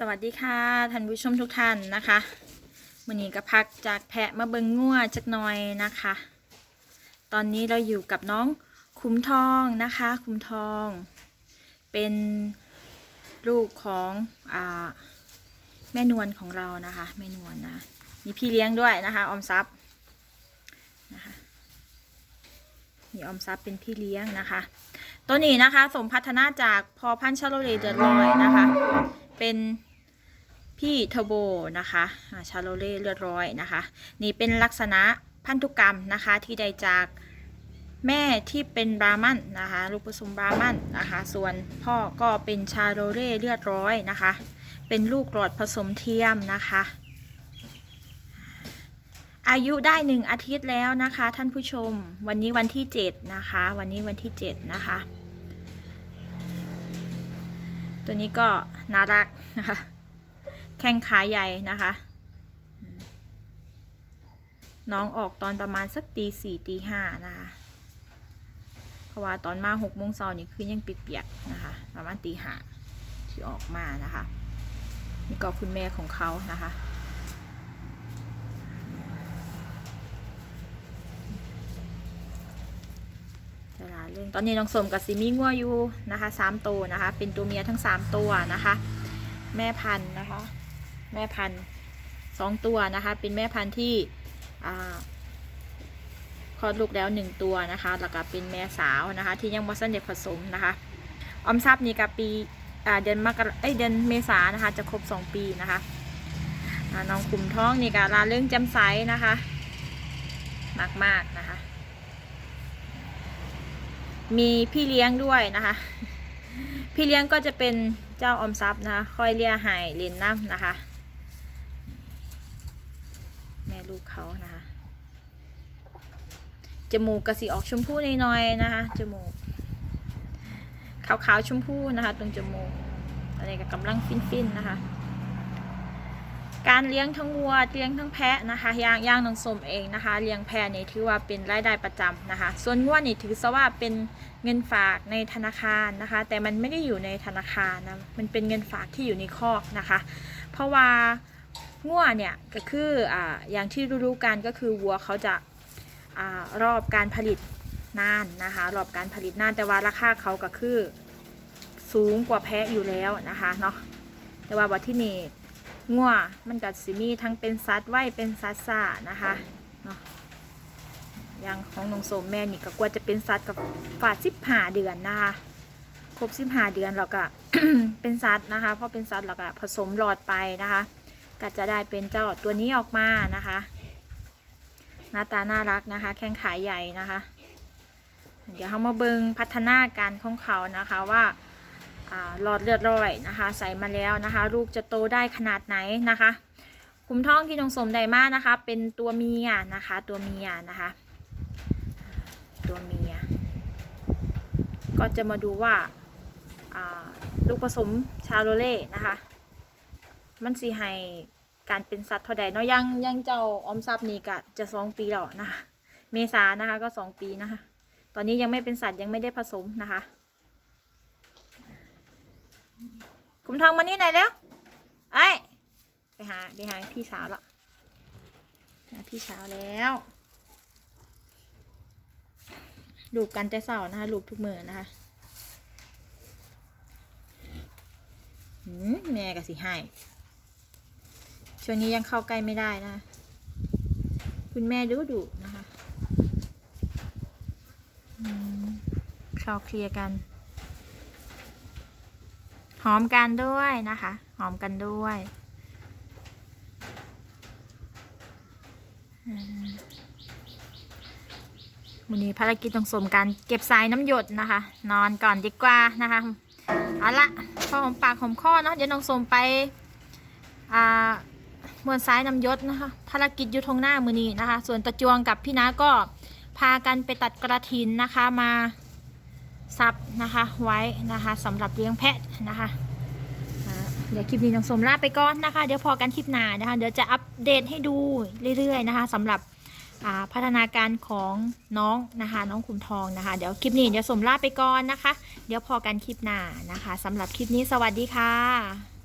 สวัสดีค่ะท่านผู้ชมทุกท่านนะคะวันนี้ก็พักจากแพะมาเบิงงัวจักหน่อยนะคะ ตอนนี้เราอยู่กับน้องคุ้มทองนะคะ คุ้มทอง เป็นลูกของอแม่นวลของเรานะคะแม่นวลนะมีพี่เลี้ยงด้วยนะคะออมทรัพย์นะคะมีออมทรัพย์เป็นพี่เลี้ยงนะคะ ตัวนี้นะคะ สมพัฒนาจากพอพันชโลเลเดอร์ลอยนะคะเป็น พี่เทโบนะคะชาโลเล่เลือดร้อยนะคะ นี่เป็นลักษณะพันธุกรรมนะคะที่ได้จากแม่ที่เป็นบรามันนะคะลูกผสมบรามันนะคะ ส่วนพ่อก็เป็นชาโลเล่เลือดร้อยนะคะ เป็นลูกหลอดผสมเทียมนะคะ อายุได้หนึ่งอาทิตย์แล้วนะคะ ท่านผู้ชมวันนี้วันที่เจ็ดนะคะ วันนี้วันที่เจ็ดนะคะ ตัวนี้ก็น่ารักนะคะ แข้งขาใหญ่นะคะ น้องออกตอนประมาณสักตีสี่ตีห้านะคะ เพราะว่าตอนมาหกโมงเช้านี่คือยังเปียกๆนะคะ ประมาณตีห้าที่ออกมานะคะ นี่ก็คุณแม่ของเขานะคะเวลาเรื่องตอนนี้น้องสมกับซิมีงัวอยู่นะคะสามตัวนะคะ เป็นตัวเมียทั้งสามตัวนะคะ แม่พันธุ์นะคะ แม่พันธุ์สองตัวนะคะ เป็นแม่พันธุ์ที่คลอดลูกแล้วหนึ่งตัวนะคะ แล้วก็เป็นแม่สาวนะคะ ที่ยังบ่สันเด็กผสมนะคะ ออมทรัพย์นี่กับปีเดือนมกราเอ้ยเดือนเมษานะคะ จะครบสองปีนะคะน้องขุมท้องนี่กับลาเรื่องจำใสนะคะมากมากนะคะ มีพี่เลี้ยงด้วยนะคะ พี่เลี้ยงก็จะเป็นเจ้าออมทรัพย์นะคะคอยเลียหายเลนน้ำนะคะ ลูกเขานะคะ จมูกกระสีออกชมพูน้อยๆนะคะ จมูก ขาวๆชมพูนะคะ ตรงจมูกอันนี้ก็กำลังฟินๆนะคะ การเลี้ยงทั้งวัวเลี้ยงทั้งแพะนะคะย่างย่างน้องสมเองนะคะ เลี้ยงแพะนี่ถือว่าเป็นรายได้ประจำนะคะ ส่วนวัวนี่ถือซะว่าเป็นเงินฝากในธนาคารนะคะ แต่มันไม่ได้อยู่ในธนาคารนะ มันเป็นเงินฝากที่อยู่ในคอกนะคะ เพราะว่า งัวเนี่ยก็คืออ่าอย่างที่รู้ๆกันก็คือวัวเขาจะอารอบการผลิตนานนะคะ รอบการผลิตนานแต่ว่าราคาเขาก็คือสูงกว่าแพะอยู่แล้วนะคะเนาะแต่ว่าวัดที่นี่งัวมันก็สิมีทั้งเป็นสัตว์ไว้เป็นสัตว์ซ่านะคะเนาะอย่างของน้องโสมแม่นี่ก็กว่าจะเป็นสัตว์กับฝาดสิบห้าเดือนนะคะครบสิบห้าเดือนเราก็เป็นสัตว์นะคะพอเป็นสัตว์เราก็ผสมหลอดไปนะคะ ก็จะได้เป็นเจ้าตัวนี้ออกมานะคะ หน้าตาน่ารักนะคะ แข้งขาใหญ่นะคะ เดี๋ยวเรามาเบิงพัฒนาการของเขานะคะว่าหลอดเลือดร้อยนะคะ ใส่มาแล้วนะคะ ลูกจะโตได้ขนาดไหนนะคะคุมท้องที่น้องสมได้มากนะคะ เป็นตัวเมียนะคะ ตัวเมียนะคะ ตัวเมีย ก็จะมาดูว่าอ่าลูกผสมชาโลเล่นะคะ มันสีให้การเป็นสัตว์เท่าใดเนาะยังยังเจ้าออมทรัพย์นี่ก็จะสองปีแล้วนะคะเมษานะคะก็สองปีนะคะ ตอนนี้ยังไม่เป็นสัตว์ยังไม่ได้ผสมนะคะคุมทองมานี่ไหนแล้วไอ้ยไปหาไปหาพี่สาวละหาพี่สาวแล้วลูกกันแต่เสาร์นะคะลูกทุกมือนะคะหืมแม่ก็สิให้ ช่วงนี้ยังเข้าใกล้ไม่ได้นะ คุณแม่ดุดุนะคะอืมเข้าเคลียร์กัน หอมกันด้วยนะคะ หอมกันด้วยวันนี้ภารกิจต้องสมการเก็บสายน้ำหยดนะคะ นอนก่อนดีกว่านะคะเอาละพอหอมปากหอมคอเนาะเดี๋ยวน้องสมไปอ่า มวนซ้ายนำยศนะคะ ภารกิจอยู่ทงหน้ามือนี้นะคะ ส่วนตะจวงกับพี่น้าก็พากันไปตัดกระถินนะคะมาซับนะคะไว้นะคะสำหรับเลี้ยงแพะนะคะเดี๋ยวคลิปนี้น้องสมลาไปก่อนนะคะ เดี๋ยวพอกันคลิปหน้านะคะ เดี๋ยวจะอัปเดตให้ดูเรื่อยๆนะคะสำหรับอ่าพัฒนาการของน้องนะคะน้องขุนทองนะคะ เดี๋ยวคลิปนี้เดี๋ยวสมลาไปก่อนนะคะ เดี๋ยวพอกันคลิปหน้านะคะสำหรับคลิปนี้สวัสดีค่ะ